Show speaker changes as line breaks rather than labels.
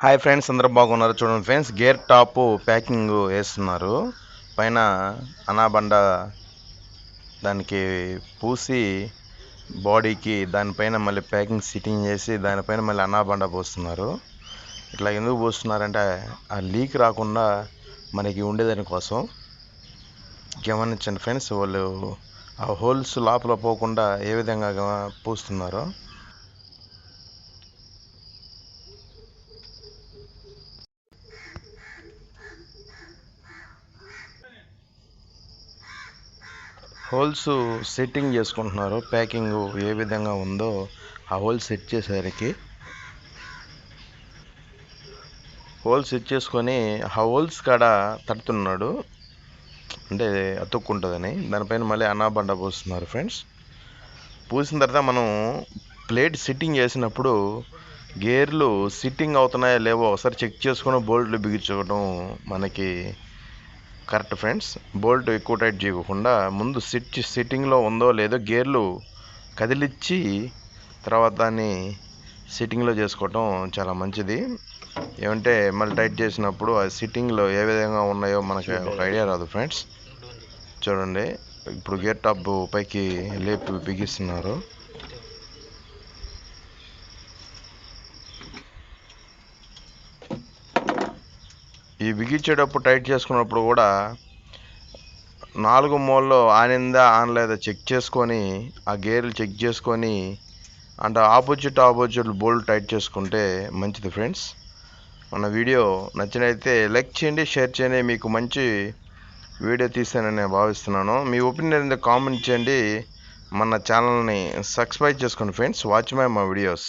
Hi friends అందరూ బాగున్నారు? చూడండి ఫ్రెండ్స్ గేర్ టాప్ ప్యాకింగ్ వేస్తున్నారు. పైన అనాబండ దానికి పూసి బాడీకి దానిపైన మళ్ళీ ప్యాకింగ్ సిట్టింగ్ చేసి దానిపైన మళ్ళీ అనాబండ పోస్తున్నారు. ఇట్లా ఎందుకు పోస్తున్నారంటే ఆ లీక్ రాకుండా మనకి ఉండేదాని కోసం. గమనించండి ఫ్రెండ్స్ వాళ్ళు ఆ హోల్స్ లోపల పోకుండా ఏ విధంగా పూస్తున్నారో. హోల్స్ సెట్టింగ్ చేసుకుంటున్నారు ప్యాకింగ్ ఏ విధంగా ఉందో ఆ హోల్ సెట్ చేసేసరికి హోల్స్ సెట్ చేసుకొని ఆ హోల్స్ కాడ తడుతున్నాడు. అంటే అతుక్కుంటుందని. దానిపైన మళ్ళీ అనాబండ పోస్తున్నారు ఫ్రెండ్స్. పూసిన తర్వాత మనం ప్లేట్ సిట్టింగ్ చేసినప్పుడు గేర్లు సిట్టింగ్ అవుతున్నాయా లేవో ఒకసారి చెక్ చేసుకుని బోల్ట్లు బిగించుకోవడం మనకి కరెక్ట్ ఫ్రెండ్స్. బోల్ట్ ఎక్కువ టైట్ చేయకుండా ముందు సిట్ సిట్టింగ్లో ఉందో లేదో గేర్లు కదిలిచ్చి తర్వాత దాన్ని సిట్టింగ్లో చేసుకోవటం చాలా మంచిది. ఏమంటే మళ్ళీ టైట్ చేసినప్పుడు ఆ సిట్టింగ్లో ఏ విధంగా ఉన్నాయో మనకి ఒక ఐడియా రాదు ఫ్రెండ్స్. చూడండి. ఇప్పుడు గేర్ టాప్ పైకి లేపి బిగిస్తున్నారు. ఈ బిగించేటప్పుడు టైట్ చేసుకున్నప్పుడు కూడా నాలుగు మూలలో ఆనిందా ఆనలేదా చెక్ చేసుకొని ఆ గేర్లు చెక్ చేసుకొని అంటే ఆపోజిట్ ఆపోజిట్ బోల్ట్ టైట్ చేసుకుంటే మంచిది ఫ్రెండ్స్. మన వీడియో నచ్చినైతే లైక్ చేయండి షేర్ చేయండి. మీకు మంచి వీడియో తీసానని నేను భావిస్తున్నాను. మీ ఒపీనియన్ కామెంట్ చేయండి. మన ఛానల్ని సబ్స్క్రైబ్ చేసుకోండి ఫ్రెండ్స్. వాచ్ మై మా వీడియోస్.